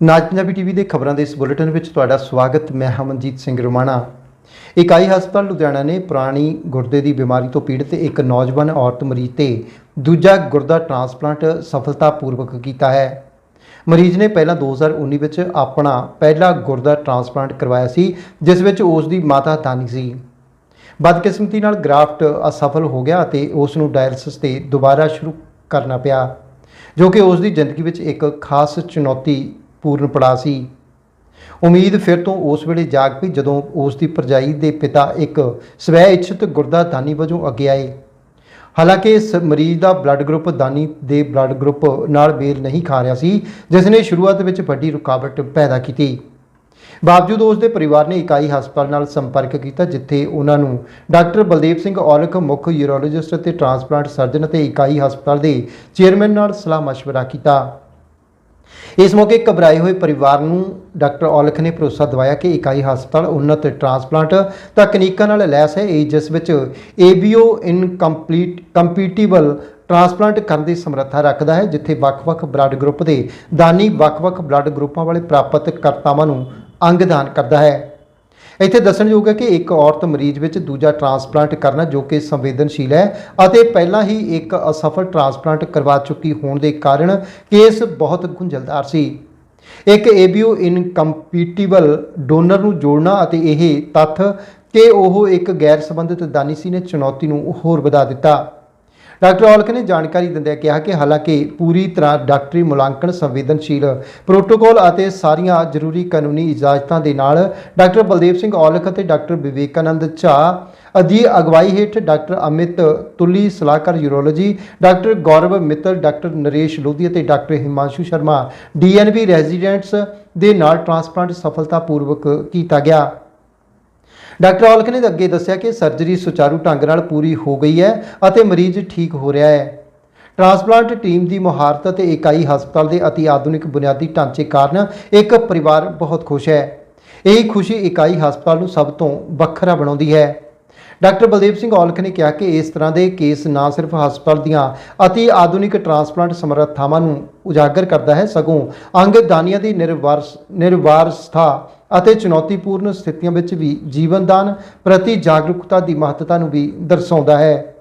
ਨਾਜ Punjabi TV ਦੇ ਖਬਰਾਂ ਦੇ ਇਸ ਬੁਲੇਟਿਨ ਵਿੱਚ ਤੁਹਾਡਾ ਸਵਾਗਤ, ਮੈਂ ਹਮਨਜੀਤ ਸਿੰਘ ਰੁਮਾਣਾ। ਇਕਾਈ ਹਸਪਤਾਲ ਲੁਧਿਆਣਾ ਨੇ ਪੁਰਾਣੀ ਗੁਰਦੇ ਦੀ ਬਿਮਾਰੀ ਤੋਂ ਪੀੜਤ ਇੱਕ ਨੌਜਵਾਨ ਔਰਤ ਮਰੀਜ਼ ਤੇ ਦੂਜਾ ਗੁਰਦਾ ਟ੍ਰਾਂਸਪਲਾਂਟ ਸਫਲਤਾਪੂਰਵਕ ਕੀਤਾ ਹੈ। ਮਰੀਜ਼ ਨੇ ਪਹਿਲਾਂ 2019 ਵਿੱਚ ਆਪਣਾ ਪਹਿਲਾ ਗੁਰਦਾ ਟ੍ਰਾਂਸਪਲਾਂਟ ਕਰਵਾਇਆ ਸੀ, ਜਿਸ ਵਿੱਚ ਉਸ ਦੀ ਮਾਤਾ ਦਾਨੀ ਸੀ। ਬਦਕਿਸਮਤੀ ਨਾਲ ਗ੍ਰਾਫਟ ਅਸਫਲ ਹੋ ਗਿਆ ਅਤੇ ਉਸ ਨੂੰ ਡਾਇਲਿਸਿਸ ਤੇ ਦੁਬਾਰਾ ਸ਼ੁਰੂ ਕਰਨਾ ਪਿਆ, ਜੋ ਕਿ ਉਸ ਦੀ ਜ਼ਿੰਦਗੀ ਵਿੱਚ ਇੱਕ ਖਾਸ ਚੁਣੌਤੀ ਪੂਰਨ ਪੜਾਅ ਸੀ। ਉਮੀਦ ਫਿਰ ਤੋਂ ਉਸ ਵੇਲੇ ਜਾਗ ਪਈ ਜਦੋਂ ਉਸ ਦੀ ਪਰਜਾਈ ਦੇ ਪਿਤਾ ਇੱਕ ਸਵੈ ਇੱਛਤ ਗੁਰਦਾ ਦਾਨੀ ਵਜੋਂ ਅੱਗੇ ਆਏ। ਹਾਲਾਂਕਿ ਇਸ ਮਰੀਜ਼ ਦਾ ਬਲੱਡ ਗਰੁੱਪ ਦਾਨੀ ਦੇ ਬਲੱਡ ਗਰੁੱਪ ਨਾਲ ਮੇਲ ਨਹੀਂ ਖਾ ਰਿਹਾ ਸੀ, ਜਿਸ ਨੇ ਸ਼ੁਰੂਆਤ ਵਿੱਚ ਵੱਡੀ ਰੁਕਾਵਟ ਪੈਦਾ ਕੀਤੀ। ਬਾਵਜੂਦ ਉਸ ਦੇ ਪਰਿਵਾਰ ਨੇ ਇਕਾਈ ਹਸਪਤਾਲ ਨਾਲ ਸੰਪਰਕ ਕੀਤਾ, ਜਿੱਥੇ ਉਹਨਾਂ ਨੂੰ ਡਾਕਟਰ ਬਲਦੇਵ ਸਿੰਘ ਔਲਖ, ਮੁੱਖ ਯੂਰੋਲੋਜਿਸਟ ਅਤੇ ਟ੍ਰਾਂਸਪਲਾਂਟ ਸਰਜਨ ਅਤੇ ਇਕਾਈ ਹਸਪਤਾਲ ਦੇ ਚੇਅਰਮੈਨ ਨਾਲ ਸਲਾਹ ਮਸ਼ਵਰਾ ਕੀਤਾ। ਇਸ ਮੌਕੇ ਘਬਰਾਏ ਹੋਏ ਪਰਿਵਾਰ ਨੂੰ ਡਾਕਟਰ ਔਲਖ ਨੇ ਭਰੋਸਾ ਦਿਵਾਇਆ ਕਿ ਇਕਾਈ ਹਸਪਤਾਲ ਉન્નਤ ਟ੍ਰਾਂਸਪਲਾਂਟ ਤਕਨੀਕਾਂ ਨਾਲ ਲੈਸ ਹੈ, ਇਹ ਜਿਸ ਵਿੱਚ ਏਬੀਓ ਇਨਕੰਪਲੀਟ ਕੰਪੀਟੀਬਲ ਟ੍ਰਾਂਸਪਲਾਂਟ ਕਰਨ ਦੀ ਸਮਰੱਥਾ ਰੱਖਦਾ ਹੈ, ਜਿੱਥੇ ਵੱਖ-ਵੱਖ ਬਲੱਡ ਗਰੁੱਪ ਦੇ ਦਾਨੀ ਵੱਖ-ਵੱਖ ਬਲੱਡ ਗਰੁੱਪਾਂ ਵਾਲੇ ਪ੍ਰਾਪਤ ਕਰਤਾਵਾਂ ਨੂੰ ਅੰਗਦਾਨ ਕਰਦਾ ਹੈ। ਇੱਥੇ ਦੱਸਣਯੋਗ ਹੈ ਕਿ ਇੱਕ ਔਰਤ ਮਰੀਜ਼ ਵਿੱਚ ਦੂਜਾ ਟ੍ਰਾਂਸਪਲਾਂਟ ਕਰਨਾ ਜੋ ਕਿ ਸੰਵੇਦਨਸ਼ੀਲ ਹੈ ਅਤੇ ਪਹਿਲਾਂ ਹੀ ਇੱਕ ਅਸਫਲ ਟ੍ਰਾਂਸਪਲਾਂਟ ਕਰਵਾ ਚੁੱਕੀ ਹੋਣ ਦੇ ਕਾਰਨ ਕੇਸ ਬਹੁਤ ਗੁੰਝਲਦਾਰ ਸੀ। ਇੱਕ ABO ਇਨਕੰਪੀਟੀਬਲ ਡੋਨਰ ਨੂੰ ਜੋੜਨਾ ਅਤੇ ਇਹ ਤੱਥ ਕਿ ਉਹ ਇੱਕ ਗੈਰ ਸੰਬੰਧਿਤ ਦਾਨੀ ਸੀ ਨੇ ਚੁਣੌਤੀ ਨੂੰ ਹੋਰ ਵਧਾ ਦਿੱਤਾ। ਡਾਕਟਰ ਔਲਖ ਨੇ ਜਾਣਕਾਰੀ ਦਿੰਦਿਆਂ ਕਿਹਾ ਕਿ ਹਾਲਾਂਕਿ ਪੂਰੀ ਤਰ੍ਹਾਂ ਡਾਕਟਰੀ ਮੁਲਾਂਕਣ ਸੰਵੇਦਨਸ਼ੀਲ ਪ੍ਰੋਟੋਕੋਲ ਅਤੇ ਸਾਰੀਆਂ ਜ਼ਰੂਰੀ ਕਾਨੂੰਨੀ ਇਜਾਜ਼ਤਾਂ ਦੇ ਨਾਲ ਡਾਕਟਰ ਬਲਦੇਵ ਸਿੰਘ ਔਲਖ ਅਤੇ ਡਾਕਟਰ ਵਿਵੇਕਾਨੰਦ ਝਾ ਅਧੀ ਅਗਵਾਈ ਹੇਠ ਡਾਕਟਰ ਅਮਿਤ ਤੁਲੀ, ਸਲਾਹਕਾਰ urology, doctor Gaurav Mittal, doctor Naresh Lodhi ਅਤੇ doctor Himanshu Sharma DNB residents ਦੇ ਨਾਲ ਟ੍ਰਾਂਸਪਲਾਂਟ ਸਫਲਤਾਪੂਰਵਕ ਕੀਤਾ ਗਿਆ। ਡਾਕਟਰ ਔਲਖ ਨੇ ਅੱਗੇ ਦੱਸਿਆ ਕਿ ਸਰਜਰੀ ਸੁਚਾਰੂ ਢੰਗ ਨਾਲ ਪੂਰੀ ਹੋ ਗਈ ਹੈ ਅਤੇ ਮਰੀਜ਼ ਠੀਕ ਹੋ ਰਿਹਾ ਹੈ। ਟ੍ਰਾਂਸਪਲਾਂਟ ਟੀਮ ਦੀ ਮੁਹਾਰਤ ਅਤੇ ਇਕਾਈ ਹਸਪਤਾਲ ਦੇ ਅਤੀ ਆਧੁਨਿਕ ਬੁਨਿਆਦੀ ਢਾਂਚੇ ਕਾਰਨ ਇੱਕ ਪਰਿਵਾਰ ਬਹੁਤ ਖੁਸ਼ ਹੈ। ਇਹ ਖੁਸ਼ੀ ਇਕਾਈ ਹਸਪਤਾਲ ਨੂੰ ਸਭ ਤੋਂ ਵੱਖਰਾ ਬਣਾਉਂਦੀ ਹੈ। ਡਾਕਟਰ ਬਲਦੇਵ ਸਿੰਘ ਔਲਖ ਨੇ ਕਿਹਾ ਕਿ ਇਸ ਤਰ੍ਹਾਂ ਦੇ ਕੇਸ ਨਾ ਸਿਰਫ ਹਸਪਤਾਲ ਦੀਆਂ ਅਤੀ ਆਧੁਨਿਕ ਟਰਾਂਸਪਲਾਂਟ ਸਮਰੱਥਾਵਾਂ ਨੂੰ ਉਜਾਗਰ ਕਰਦਾ ਹੈ, ਸਗੋਂ ਅੰਗਦਾਨੀਆਂ ਦੀ ਨਿਰਵਾਰਸ ਨਿਰਵਾਰਸਤਾ ਅਤੇ ਚੁਣੌਤੀਪੂਰਨ ਸਥਿਤੀਆਂ ਵਿੱਚ ਵੀ ਜੀਵਨਦਾਨ ਪ੍ਰਤੀ ਜਾਗਰੂਕਤਾ ਦੀ ਮਹੱਤਤਾ ਨੂੰ ਵੀ ਦਰਸਾਉਂਦਾ ਹੈ।